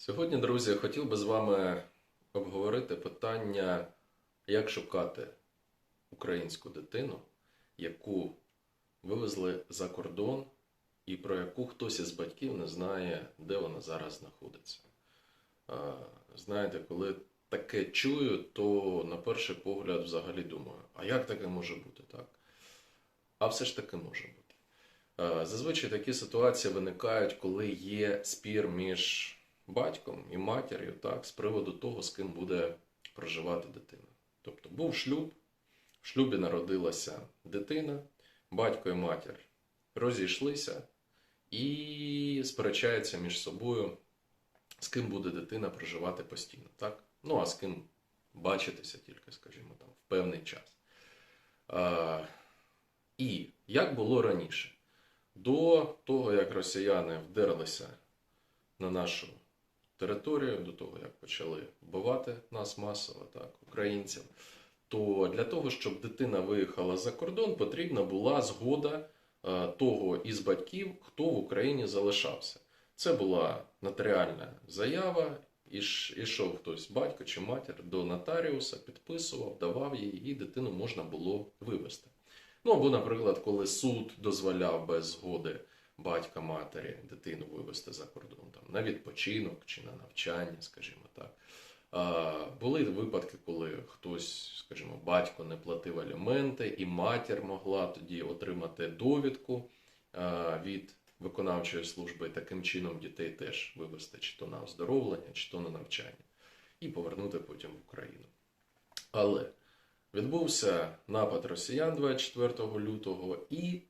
Сьогодні, друзі, хотів би з вами обговорити питання, як шукати українську дитину, яку вивезли за кордон, і про яку хтось із батьків не знає, де вона зараз знаходиться. Знаєте, коли таке чую, то на перший погляд взагалі думаю, а як таке може бути, так? А все ж таки може бути. Зазвичай такі ситуації виникають, коли є спір між батьком і матір'ю, так, з приводу того, з ким буде проживати дитина. Тобто був шлюб, в шлюбі народилася дитина, батько і матір розійшлися і сперечаються між собою, з ким буде дитина проживати постійно, так? Ну а з ким бачитися тільки, скажімо, там, в певний час. А, і як було раніше? До того, як росіяни вдерлися на нашу територію, до того, як почали вбивати нас масово, так, українців, то для того, щоб дитина виїхала за кордон, потрібна була згода е, того із батьків, хто в Україні залишався. Це була нотаріальна заява, іш- ішов хтось, батько чи матір, до нотаріуса, підписував, давав їй, і дитину можна було вивезти. Ну або, наприклад, коли суд дозволяв без згоди батька матері дитину вивезти за кордон там, на відпочинок чи на навчання, скажімо так. Були випадки, коли хтось, скажімо, батько не платив аліменти, і матір могла тоді отримати довідку від виконавчої служби, і таким чином дітей теж вивезти чи то на оздоровлення, чи то на навчання, і повернути потім в Україну. Але відбувся напад росіян 24 лютого, і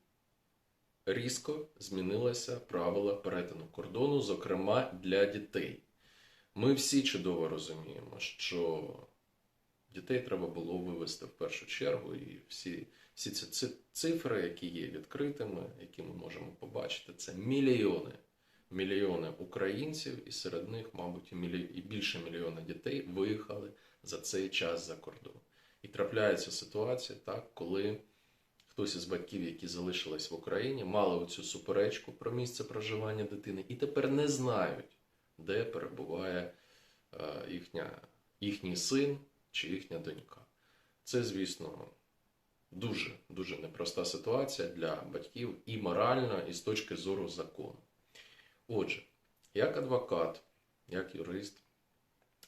різко змінилися правила перетину кордону, зокрема для дітей. Ми всі чудово розуміємо, що дітей треба було вивести в першу чергу, і всі, всі ці цифри, які є відкритими, які ми можемо побачити, це мільйони. Мільйони українців, і серед них, мабуть, і, більше мільйона дітей виїхали за цей час за кордон. І трапляється ситуація, так, коли хтось із батьків, які залишились в Україні, мали оцю суперечку про місце проживання дитини, і тепер не знають, де перебуває е, їхня, їхній син чи їхня донька. Це, звісно, дуже дуже непроста ситуація для батьків і морально, і з точки зору закону. Отже, як адвокат, як юрист,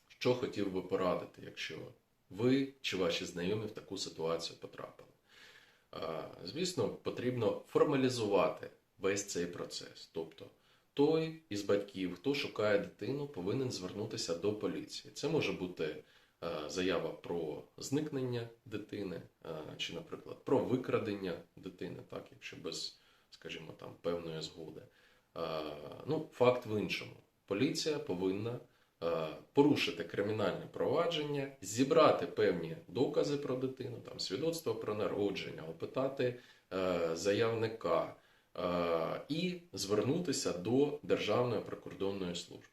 що хотів би порадити, якщо ви чи ваші знайомі в таку ситуацію потрапили? Звісно, потрібно формалізувати весь цей процес. Тобто, той із батьків, хто шукає дитину, повинен звернутися до поліції. Це може бути заява про зникнення дитини, чи, наприклад, про викрадення дитини, так, якщо без, скажімо, там певної згоди. Ну, факт в іншому. Поліція повинна порушити кримінальне провадження, зібрати певні докази про дитину, там свідоцтво про народження, опитати е, заявника е, і звернутися до Державної прикордонної служби.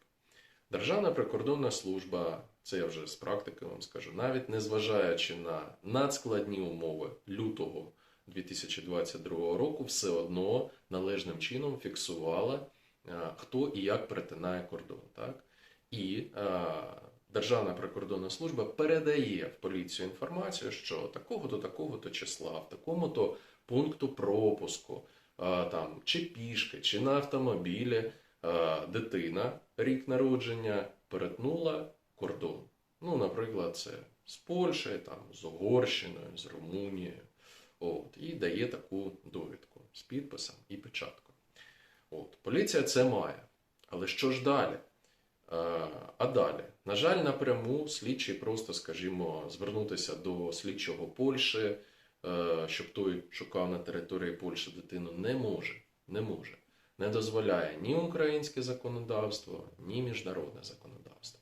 Державна прикордонна служба, це я вже з практики вам скажу, навіть незважаючи на надскладні умови лютого 2022 року, все одно належним чином фіксувала, е, хто і як перетинає кордон. Так? І е, Державна прикордонна служба передає в поліцію інформацію, що такого до такого то числа, в такому-то пункту пропуску, е, там, чи пішки, чи на автомобілі е, дитина, рік народження, перетнула кордон. Ну, наприклад, це з Польщею, там, з Угорщиною, з Румунією. От, і дає таку довідку з підписом і печаткою. От, поліція це має. Але що ж далі? Е, А далі, на жаль, напряму слідчий просто, скажімо, звернутися до слідчого Польщі, е, щоб той шукав на території Польщі дитину, не може. Не може. Не дозволяє ні українське законодавство, ні міжнародне законодавство.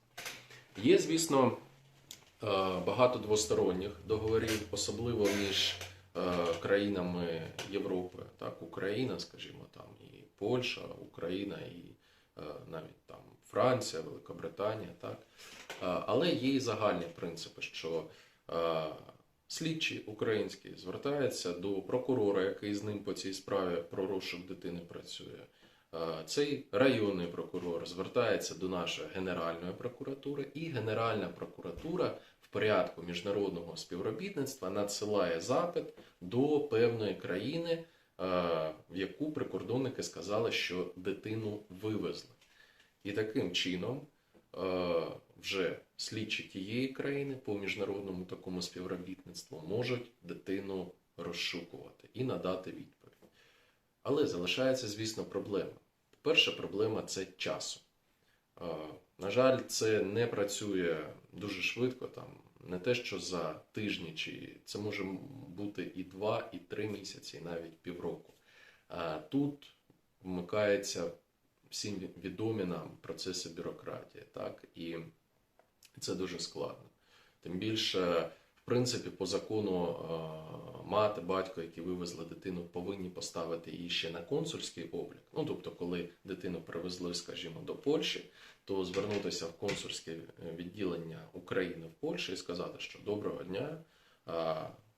Є, звісно, е, багато двосторонніх договорів, особливо між країнами Європи. Так, Україна, скажімо, там і Польща, Україна і навіть там Франція, Великобританія, так. Е, Але є і загальні принципи, що е, слідчий український звертається до прокурора, який з ним по цій справі про розшук дитини працює. е, цей районний прокурор звертається до нашої Генеральної прокуратури, і Генеральна прокуратура в порядку міжнародного співробітництва надсилає запит до певної країни, е, в яку прикордонники сказали, що дитину вивезли. І таким чином е, вже слідчі тієї країни по міжнародному такому співробітництву можуть дитину розшукувати і надати відповідь. Але залишається, звісно, проблема. Перша проблема це часу. Е, На жаль, це не працює дуже швидко, там не те, що за тижні, чи це може бути і два, і три місяці, і навіть півроку. А тут вмикається всім відомі нам процеси бюрократії, так і це дуже складно. Тим більше, принципі, по закону е, мати, батько, які вивезли дитину, повинні поставити її ще на консульський облік. Ну тобто, коли дитину привезли, скажімо, до Польщі, то звернутися в консульське е, відділення України в Польщі і сказати, що доброго дня.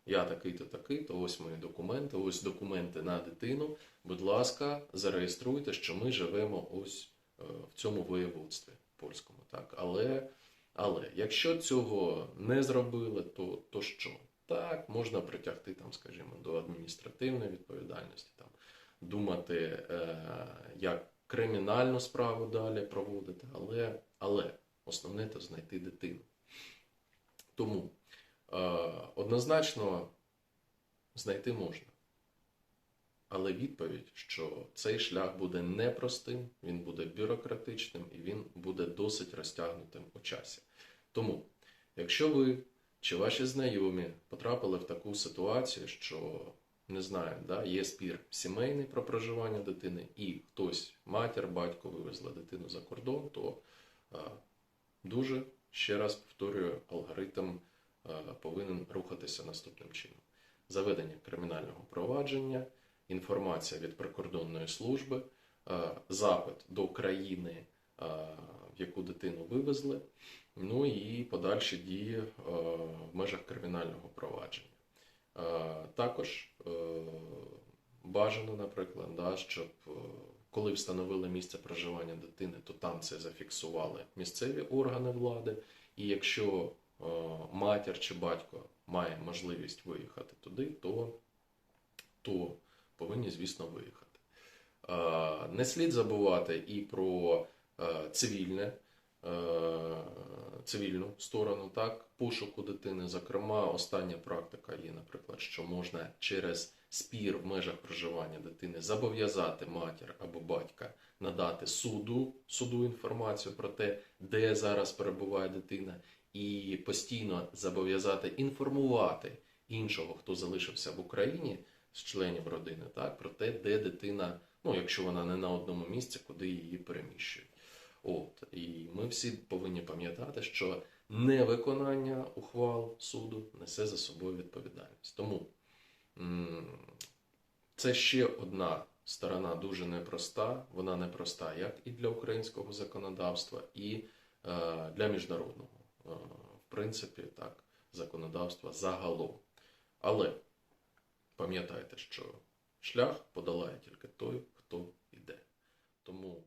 Я такий-то, такий-то, ось мої документи, ось документи на дитину. Будь ласка, зареєструйте, що ми живемо ось е, в цьому воєводстві польському. Так, але, але якщо цього не зробили, то, то що? Так, можна притягти там, скажімо, до адміністративної відповідальності, там думати, е, як кримінальну справу далі проводити, але, але основне то знайти дитину. Тому е, однозначно знайти можна. Але відповідь, що цей шлях буде непростим, він буде бюрократичним і він буде досить розтягнутим у часі. Тому, якщо ви чи ваші знайомі потрапили в таку ситуацію, що не знаю, да, є спір сімейний про проживання дитини, і хтось, матір, батько вивезли дитину за кордон, то е, дуже ще раз повторюю, алгоритм е, повинен рухатися наступним чином: заведення кримінального провадження, інформація від прикордонної служби, е, запит до країни, е, в яку дитину вивезли, ну і подальші дії е, в межах кримінального провадження. Також бажано, наприклад, да, щоб коли встановили місце проживання дитини, то там це зафіксували місцеві органи влади. І якщо матір чи батько має можливість виїхати туди, то, то повинні, звісно, виїхати. Е, Не слід забувати і про е, цивільне. е, Цивільну сторону так пошуку дитини. Зокрема, остання практика є, наприклад, що можна через спір в межах проживання дитини зобов'язати матір або батька надати суду суду інформацію про те, де зараз перебуває дитина, і постійно зобов'язати інформувати іншого, хто залишився в Україні з членів родини, так про те, де дитина, ну якщо вона не на одному місці, куди її переміщують. От і ми всі повинні пам'ятати, що невиконання ухвал суду несе за собою відповідальність. Тому це ще одна сторона дуже непроста. Вона непроста як і для українського законодавства, і е, для міжнародного, е, в принципі, так, законодавства загалом. Але пам'ятайте, що шлях подолає тільки той, хто йде. Тому